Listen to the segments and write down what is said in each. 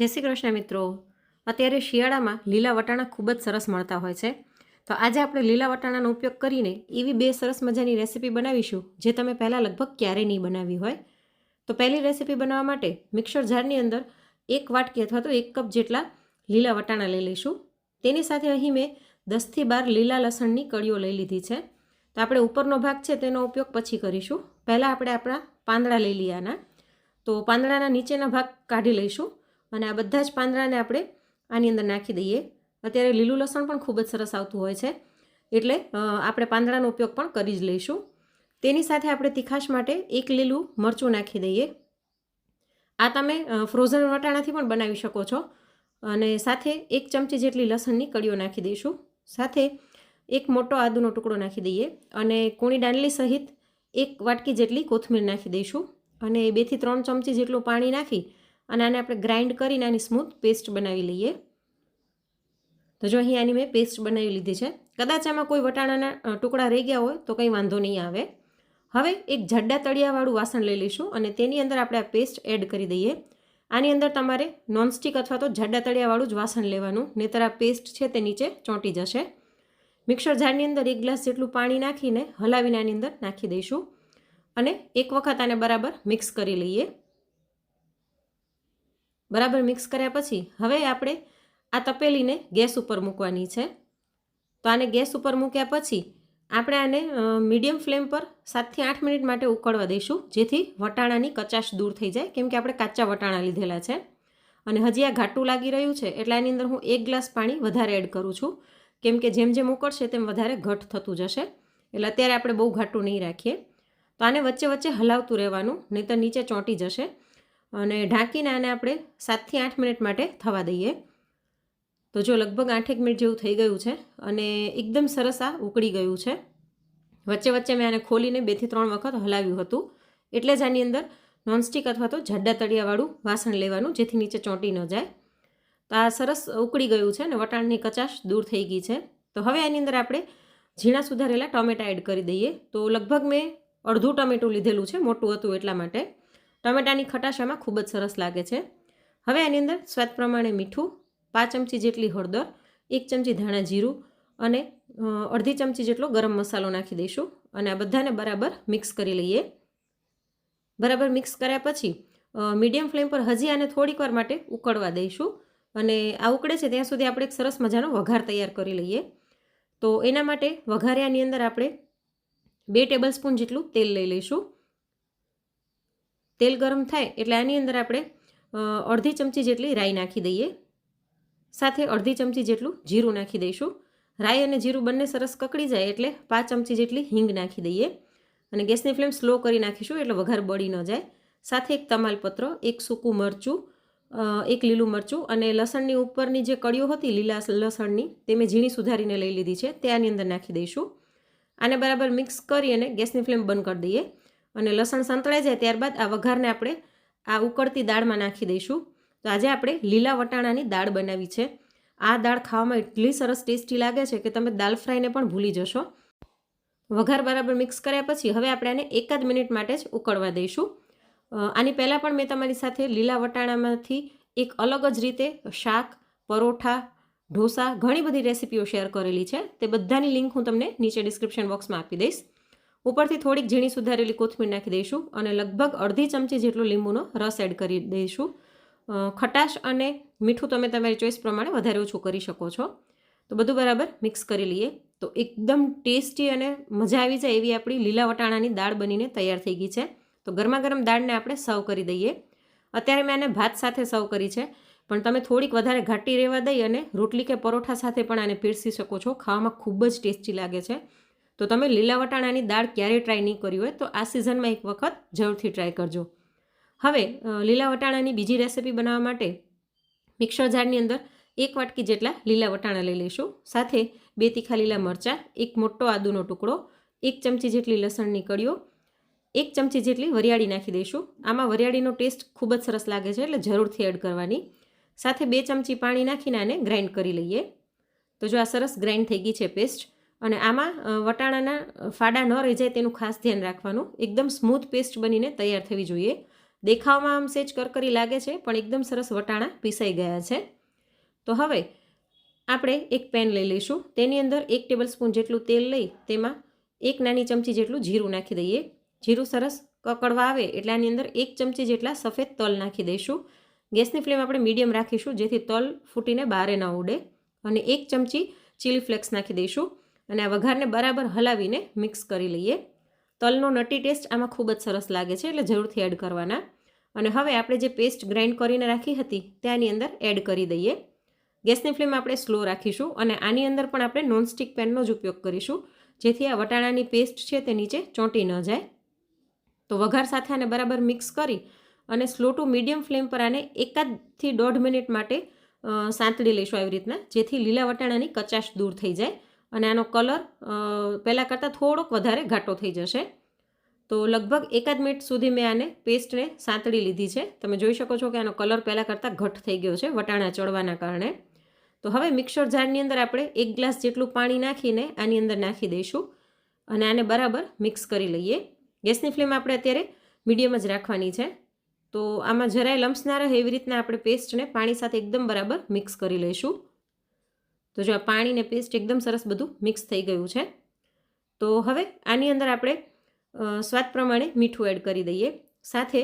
જય શ્રી કૃષ્ણ મિત્રો. અત્યારે શિયાળામાં લીલા વટાણા ખૂબ જ સરસ મળતા હોય છે. તો આજે આપણે લીલા વટાણાનો ઉપયોગ કરીને એવી બે સરસ મજાની રેસીપી બનાવીશું, જે તમે પહેલાં લગભગ ક્યારેય નહીં બનાવી હોય. તો પહેલી રેસીપી બનાવવા માટે મિક્સર જારની અંદર એક વાટકી અથવા તો એક કપ જેટલા લીલા વટાણા લઈ લઈશું. તેની સાથે અહીં મેં દસથી બાર લીલા લસણની કળીઓ લઈ લીધી છે. તો આપણે ઉપરનો ભાગ છે તેનો ઉપયોગ પછી કરીશું. પહેલાં આપણે આપણા પાંદડા લઈ આના. તો પાંદડાના નીચેના ભાગ કાઢી લઈશું. અને આ બધા જ પાંદડાને આપણે આની અંદર નાખી દઈએ. અત્યારે લીલું લસણ પણ ખૂબ જ સરસ આવતું હોય છે. એટલે આપણે પાંદડાનો ઉપયોગ પણ કરી જ લઈશું. તેની સાથે આપણે તીખાશ માટે એક લીલું મરચું નાખી દઈએ. આ તમે ફ્રોઝન વટાણાથી પણ બનાવી શકો છો. અને સાથે એક ચમચી જેટલી લસણની કળીઓ નાખી દઈશું. સાથે એક મોટો આદુનો ટુકડો નાખી દઈએ અને કૂણી દાંડલી સહિત એક વાટકી જેટલી કોથમીર નાખી દઈશું. અને બેથી ત્રણ ચમચી જેટલું પાણી નાખી અને આને આપણે ગ્રાઇન્ડ કરીને આની સ્મૂથ પેસ્ટ બનાવી લઈએ. તો જો અહીં આની મેં પેસ્ટ બનાવી લીધી છે. કદાચ આમાં કોઈ વટાણાના ટુકડા રહી ગયા હોય તો કંઈ વાંધો નહીં આવે. હવે એક જાડા તળિયાવાળું વાસણ લઈ લઈશું અને તેની અંદર આપણે આ પેસ્ટ એડ કરી દઈએ. આની અંદર તમારે નોનસ્ટિક અથવા તો જાડા તળિયાવાળું જ વાસણ લેવાનું, નહીતર આ પેસ્ટ છે તે નીચે ચોંટી જશે. મિક્સર જારની અંદર એક ગ્લાસ જેટલું પાણી નાખીને હલાવીને આની અંદર નાખી દઈશું. અને એક વખત આને બરાબર મિક્સ કરી લઈએ. બરાબર મિક્સ કર્યા પછી હવે આપણે આ તપેલીને ગેસ ઉપર મૂકવાની છે. તો આને ગેસ ઉપર મૂક્યા પછી આપણે આને મીડિયમ ફ્લેમ પર સાતથી આઠ મિનિટ માટે ઉકળવા દઈશું, જેથી વટાણાની કચાશ દૂર થઈ જાય, કેમ કે આપણે કાચા વટાણા લીધેલા છે. અને હજી આ ઘાટું લાગી રહ્યું છે, એટલે આની અંદર હું એક ગ્લાસ પાણી વધારે એડ કરું છું, કેમ કે જેમ જેમ ઉકળશે તેમ વધારે ઘટ થતું જશે. એટલે અત્યારે આપણે બહુ ઘાટું નહીં રાખીએ. તો આને વચ્ચે વચ્ચે હલાવતું રહેવાનું, નહીંતર નીચે ચોંટી જશે. અને ઢાંકીને આને આપણે સાતથી આઠ મિનિટ માટે થવા દઈએ. તો જો લગભગ આઠેક મિનિટ જેવું થઈ ગયું છે અને એકદમ સરસ આ ઉકળી ગયું છે. વચ્ચે વચ્ચે મેં આને ખોલીને બેથી ત્રણ વખત હલાવ્યું હતું. એટલે જ આની અંદર નોનસ્ટિક અથવા તો જાડા તળિયાવાળું વાસણ લેવાનું જેથી નીચે ચોંટી ન જાય. તો આ સરસ ઉકળી ગયું છે અને વટાણની કચાશ દૂર થઈ ગઈ છે. તો હવે આની અંદર આપણે ઝીણા સુધારેલા ટમેટા એડ કરી દઈએ. તો લગભગ મેં અડધું ટમેટું લીધેલું છે, મોટું હતું એટલા માટે. ટમેટાની ખટાશ આમાં ખૂબ જ સરસ લાગે છે. હવે આની અંદર સ્વાદ પ્રમાણે મીઠું, પાંચ ચમચી જેટલી હળદર, એક ચમચી ધાણા જીરું અને અડધી ચમચી જેટલો ગરમ મસાલો નાખી દઈશું અને આ બધાને બરાબર મિક્સ કરી લઈએ. બરાબર મિક્સ કર્યા પછી મીડિયમ ફ્લેમ પર હજી આને થોડીક વાર માટે ઉકળવા દઈશું અને આ ઉકળે છે ત્યાં સુધી આપણે એક સરસ મજાનો વઘાર તૈયાર કરી લઈએ. તો એના માટે વઘાર્યાની અંદર આપણે બે ટેબલ સ્પૂન જેટલું તેલ લઈ લઈશું. તેલ ગરમ થાય એટલે આની અંદર આપણે અડધી ચમચી જેટલી રાઈ નાખી દઈએ. સાથે અડધી ચમચી જેટલું જીરું નાખી દઈશું. રાઈ અને જીરું બંને સરસ કકડી જાય એટલે પાંચ ચમચી જેટલી હિંગ નાખી દઈએ. અને ગેસની ફ્લેમ સ્લો કરી નાખીશું એટલે વઘાર બળી ન જાય. સાથે એક તમાલપત્ર, એક સૂકું મરચું એક લીલું મરચું અને લસણની ઉપરની જે કળીઓ હતી લીલા લસણની તે મેં ઝીણી સુધારીને લઈ લીધી છે તે આની અંદર નાખી દઈશું. આને બરાબર મિક્સ કરી અને ગેસની ફ્લેમ બંધ કરી દઈએ. અને લસણ સંતળાઈ જાય ત્યારબાદ આ વઘારને આપણે આ ઉકળતી દાળમાં નાખી દઈશું. તો આજે આપણે લીલા વટાણાની દાળ બનાવી છે. આ દાળ ખાવામાં એટલી સરસ ટેસ્ટી લાગે છે કે તમે દાલ ફ્રાયને પણ ભૂલી જશો. વઘાર બરાબર મિક્સ કર્યા પછી હવે આપણે આને એકાદ મિનિટ માટે જ ઉકળવા દઈશું. આની પહેલાં પણ મેં તમારી સાથે લીલા વટાણામાંથી એક અલગ જ રીતે શાક, પરોઠા, ઢોસા ઘણી બધી રેસિપીઓ શેર કરેલી છે. તે બધાની લિંક હું તમને નીચે ડિસ્ક્રિપ્શન બોક્સમાં આપી દઈશ. ઉપરથી થોડીક ઝીણી સુધારેલી કોથમીર નાખી દઈશું અને લગભગ અડધી ચમચી જેટલો લીંબુનો રસ એડ કરી દઈશું. ખટાશ અને મીઠું તમે તમારી ચોઈસ પ્રમાણે વધારે ઓછું કરી શકો છો. તો બધું બરાબર મિક્સ કરી લઈએ. તો એકદમ ટેસ્ટી અને મજા આવી જાય એવી આપણી લીલા વટાણાની દાળ બનીને તૈયાર થઈ ગઈ છે. તો ગરમા ગરમ દાળને આપણે સર્વ કરી દઈએ. અત્યારે મેં આને ભાત સાથે સર્વ કરી છે. પણ તમે થોડીક વધારે ઘાટી રહેવા દઈ અને રોટલી કે પરોઠા સાથે પણ આને પીરસી શકો છો. ખાવામાં ખૂબ જ ટેસ્ટી લાગે છે. તો તમે લીલા વટાણાની દાળ ક્યારેય ટ્રાય નહીં કરી હોય તો આ સિઝનમાં એક વખત જરૂરથી ટ્રાય કરજો. હવે લીલા વટાણાની બીજી રેસિપી બનાવવા માટે મિક્સર જારની અંદર એક વાટકી જેટલા લીલા વટાણા લઈ લઈશું. સાથે બે તીખા લીલા મરચાં, એક મોટો આદુનો ટુકડો, એક ચમચી જેટલી લસણની કળીઓ, એક ચમચી જેટલી વરિયાળી નાખી દઈશું. આમાં વરિયાળીનો ટેસ્ટ ખૂબ જ સરસ લાગે છે એટલે જરૂરથી એડ કરવાની. સાથે બે ચમચી પાણી નાખીને આને ગ્રાઇન્ડ કરી લઈએ. તો જો આ સરસ ગ્રાઇન્ડ થઈ ગઈ છે પેસ્ટ અને આમાં વટાણાના ફાડા ન રહી જાય તેનું ખાસ ધ્યાન રાખવાનું. એકદમ સ્મૂથ પેસ્ટ બનીને તૈયાર થવી જોઈએ. દેખાવમાં આમ સેજ કરકરી લાગે છે, પણ એકદમ સરસ વટાણા પીસાઈ ગયા છે. તો હવે આપણે એક પેન લઈ લઈશું. તેની અંદર એક ટેબલ સ્પૂન જેટલું તેલ લઈ, તેમાં એક નાની ચમચી જેટલું જીરું નાખી દઈએ. જીરું સરસ કકડવા આવે એટલે આની અંદર એક ચમચી જેટલા સફેદ તલ નાખી દઈશું. ગેસની ફ્લેમ આપણે મીડિયમ રાખીશું જેથી તલ ફૂટીને બહારે ન ઉડે. અને એક ચમચી ચીલી ફ્લેક્સ નાખી દઈશું. અને આ વઘારને બરાબર હલાવીને મિક્સ કરી લઈએ. તલનો નટી ટેસ્ટ આમાં ખૂબ જ સરસ લાગે છે, એટલે જરૂરથી એડ કરવાના. અને હવે આપણે જે પેસ્ટ ગ્રાઇન્ડ કરીને રાખી હતી, ત્યાંની અંદર એડ કરી દઈએ. ગેસની ફ્લેમ આપણે સ્લો રાખીશું અને આની અંદર પણ આપણે નોનસ્ટિક પેનનો જ ઉપયોગ કરીશું, જેથી આ વટાણાની પેસ્ટ છે તે નીચે ચોંટી ન જાય. તો વઘાર સાથે આને બરાબર મિક્સ કરી અને સ્લો ટુ મીડિયમ ફ્લેમ પર આને એકાદથી દોઢ મિનિટ માટે સાંતળી લઈશું આવી રીતના, જેથી લીલા વટાણાની કચાશ દૂર થઈ જાય. અને આનો કલર પહેલાં કરતાં થોડોક વધારે ઘાટો થઈ જશે. તો લગભગ એકાદ મિનિટ સુધી મેં આને પેસ્ટને સાંતળી લીધી છે. તમે જોઈ શકો છો કે આનો કલર પહેલાં કરતાં ઘટ થઈ ગયો છે વટાણા ચડવાના કારણે. તો હવે મિક્સર જારની અંદર આપણે એક ગ્લાસ જેટલું પાણી નાખીને આની અંદર નાખી દઈશું અને આને બરાબર મિક્સ કરી લઈએ. ગેસની ફ્લેમ આપણે અત્યારે મીડિયમ જ રાખવાની છે. તો આમાં જરાય લમ્સ ના રહે એવી રીતના આપણે પેસ્ટને પાણી સાથે એકદમ બરાબર મિક્સ કરી લઈશું. તો જો આ પાણીને પેસ્ટ એકદમ સરસ બધું મિક્સ થઈ ગયું છે. તો હવે આની અંદર આપણે સ્વાદ પ્રમાણે મીઠું એડ કરી દઈએ. સાથે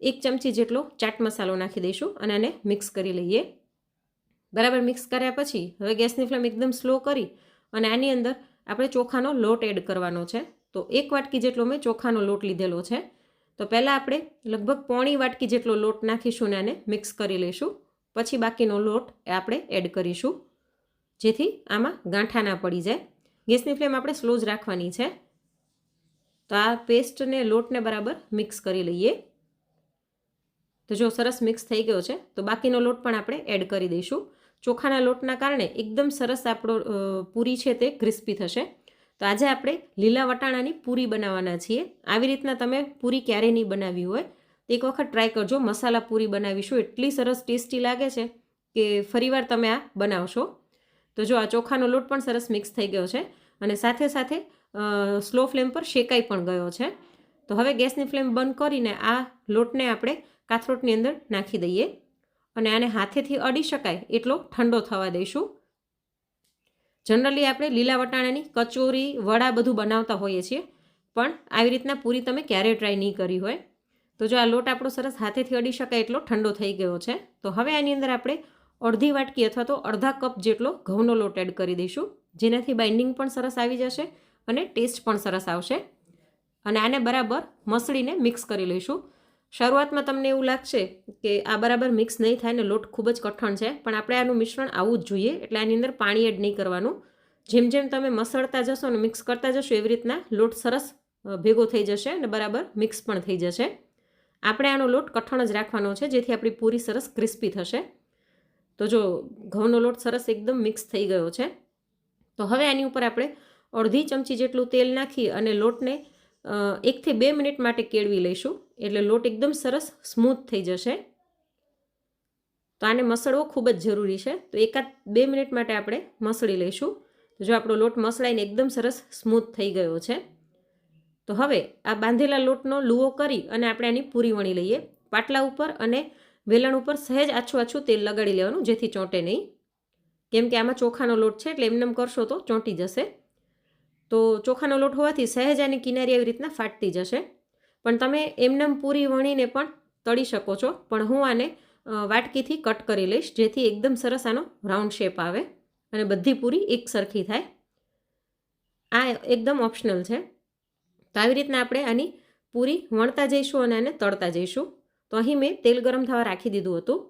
એક ચમચી જેટલો ચાટ મસાલો નાખી દઈશું અને આને મિક્સ કરી લઈએ. બરાબર મિક્સ કર્યા પછી હવે ગેસની ફ્લેમ એકદમ સ્લો કરી અને આની અંદર આપણે ચોખાનો લોટ એડ કરવાનો છે. તો એક વાટકી જેટલો મેં ચોખાનો લોટ લીધેલો છે. તો પહેલાં આપણે લગભગ પોણી વાટકી જેટલો લોટ નાખીશું ને આને મિક્સ કરી લઈશું. પછી બાકીનો લોટ આપણે એડ કરીશું. જેથી આમાં ગાંઠા ના પડી જાય. ગેસની ફ્લેમ આપણે સ્લો જ રાખવાની છે. તો આ પેસ્ટને લોટને બરાબર મિક્સ કરી લઈએ. તો જો સરસ મિક્સ થઈ ગયો છે, તો બાકીનો લોટ પણ આપણે એડ કરી દઈશું. ચોખાના લોટના કારણે એકદમ સરસ આપણો પૂરી છે તે ક્રિસ્પી થશે. તો આજે આપણે લીલા વટાણાની પૂરી બનાવવાના છીએ. આવી રીતના તમે પૂરી ક્યારેય નહીં બનાવી હોય. તો એક વખત ટ્રાય કરજો. મસાલા પૂરી બનાવીશું. એટલી સરસ ટેસ્ટી લાગે છે કે ફરીવાર તમે આ બનાવશો. તો જો આ ચોખાનો લોટ પણ સરસ મિક્સ થઈ ગયો છે અને સાથે સાથે સ્લો ફ્લેમ પર શેકાઈ પણ ગયો છે. તો હવે ગેસની ફ્લેમ બંધ કરીને આ લોટને આપણે કાથરોટની અંદર નાખી દઈએ અને આને હાથેથી અડી શકાય એટલો ઠંડો થવા દઈશું. જનરલી આપણે લીલા વટાણાની કચોરી, વડા બધું બનાવતા હોઈએ છીએ, પણ આવી રીતના પૂરી તમે ક્યારેય ટ્રાય નહીં કરી હોય. તો જો આ લોટ આપણો સરસ હાથેથી અડી શકાય એટલો ઠંડો થઈ ગયો છે. તો હવે આની અંદર આપણે અડધી વાટકી અથવા તો અડધા કપ જેટલો ઘઉંનો લોટ એડ કરી દઈશું. જેનાથી બાઇન્ડિંગ પણ સરસ આવી જશે અને ટેસ્ટ પણ સરસ આવશે. અને આને બરાબર મસળીને મિક્સ કરી લઈશું. શરૂઆતમાં તમને એવું લાગશે કે આ બરાબર મિક્સ નહીં થાય ને લોટ ખૂબ જ કઠણ છે, પણ આપણે આનું મિશ્રણ આવવું જ જોઈએ, એટલે આની અંદર પાણી એડ નહીં કરવાનું. જેમ જેમ તમે મસળતા જશો અને મિક્સ કરતા જશો, એવી રીતના લોટ સરસ ભેગો થઈ જશે અને બરાબર મિક્સ પણ થઈ જશે. આપણે આનો લોટ કઠણ જ રાખવાનો છે, જેથી આપણી પૂરી સરસ ક્રિસ્પી થશે. તો જો ઘઉંનો લોટ સરસ એકદમ મિક્સ થઈ ગયો છે. તો હવે આની ઉપર આપણે અડધી ચમચી જેટલું તેલ નાખી અને લોટને એકથી બે મિનિટ માટે કેળવી લઈશું. એટલે લોટ એકદમ સરસ સ્મૂથ થઈ જશે. તો આને મસળવો ખૂબ જ જરૂરી છે. તો એકાદ બે મિનિટ માટે આપણે મસળી લઈશું. તો જો આપણો લોટ મસળાઈને એકદમ સરસ સ્મૂથ થઈ ગયો છે. તો હવે આ બાંધેલા લોટનો લુઓ કરી અને આપણે આની પૂરી વણી લઈએ. પાટલા ઉપર અને વેલણ ઉપર સહેજ આછું આછું તેલ લગાડી લેવાનું, જેથી ચોંટે નહીં. કેમ કે આમાં ચોખાનો લોટ છે એટલે એમનેમ કરશો તો ચોંટી જશે. તો ચોખાનો લોટ હોવાથી સહેજ આની કિનારી આવી રીતના ફાટતી જશે. પણ તમે એમનેમ પૂરી વણીને પણ તળી શકો છો. પણ હું આને વાટકીથી કટ કરી લઈશ, જેથી એકદમ સરસ આનો રાઉન્ડ શેપ આવે અને બધી પૂરી એક સરખી થાય. આ એકદમ ઓપ્શનલ છે. તો આવી રીતના આપણે આની પૂરી વણતા જઈશું અને આને તળતા જઈશું. તો અહીં મેં તેલ ગરમ થવા રાખી દીધું હતું.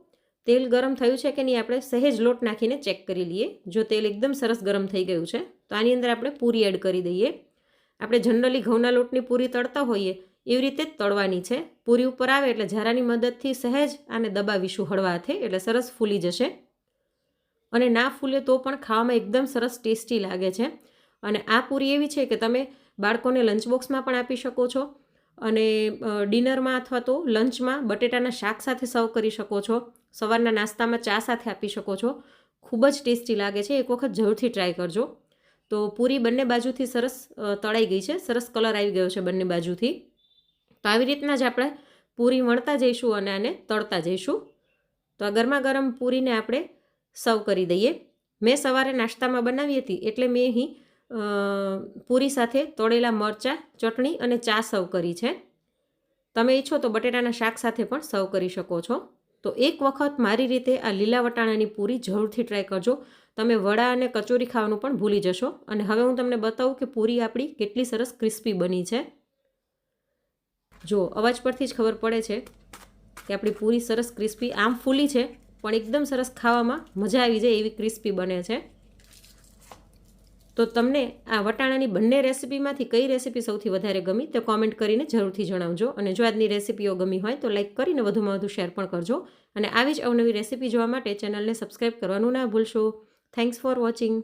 તેલ ગરમ થયું છે કે નહીં આપણે સહેજ લોટ નાખીને ચેક કરી લઈએ. જો તેલ એકદમ સરસ ગરમ થઈ ગયું છે, તો આની અંદર આપણે પૂરી એડ કરી દઈએ. આપણે જનરલી ઘઉંના લોટની પૂરી તળતા હોઈએ, એવી રીતે જ તળવાની છે. પૂરી ઉપર આવે એટલે ઝારાની મદદથી સહેજ આને દબાવીશું હળવા હાથે, એટલે સરસ ફૂલી જશે. અને ના ફૂલે તો પણ ખાવામાં એકદમ સરસ ટેસ્ટી લાગે છે. અને આ પૂરી એવી છે કે તમે બાળકોને લંચ બોક્સમાં પણ આપી શકો છો. અને ડિનરમાં અથવા તો લંચમાં બટેટાના શાક સાથે સર્વ કરી શકો છો. સવારના નાસ્તામાં ચા સાથે આપી શકો છો. ખૂબ જ ટેસ્ટી લાગે છે. એક વખત જરૂરથી ટ્રાય કરજો. તો પૂરી બંને બાજુથી સરસ તળાઈ ગઈ છે. સરસ કલર આવી ગયો છે બંને બાજુથી. તો આવી રીતના જ આપણે પૂરી વણતા જઈશું અને આને તળતા જઈશું. તો આ ગરમા ગરમ પૂરીને આપણે સર્વ કરી દઈએ. મેં સવારે નાસ્તામાં બનાવી હતી એટલે મેં અહીં પૂરી સાથે તળેલા મરચાં, ચટણી અને ચા સર્વ કરી છે. તમે ઈચ્છો તો બટેટાના શાક સાથે પણ સર્વ કરી શકો છો. તો એક વખત મારી રીતે આ લીલા વટાણાની પૂરી જરૂરથી ટ્રાય કરજો. તમે વડા અને કચોરી ખાવાનું પણ ભૂલી જશો. અને હવે હું તમને બતાવું કે પૂરી આપણી કેટલી સરસ ક્રિસ્પી બની છે. જો, અવાજ પરથી જ ખબર પડે છે કે આપણી પૂરી સરસ ક્રિસ્પી આમ ફૂલી છે, પણ એકદમ સરસ ખાવામાં મજા આવી જાય એવી ક્રિસ્પી બને છે. તો તમને આ વટાણાની બંને રેસિપીમાંથી કઈ રેસિપી સૌથી વધારે ગમી તે કોમેન્ટ કરીને જરૂરથી જણાવજો. અને જો આજની રેસિપીઓ ગમી હોય તો લાઈક કરીને વધુમાં વધુ શેર પણ કરજો. અને આવી જ અવનવી રેસિપી જોવા માટે ચેનલને સબસ્ક્રાઈબ કરવાનું ના ભૂલશો. Thanks for watching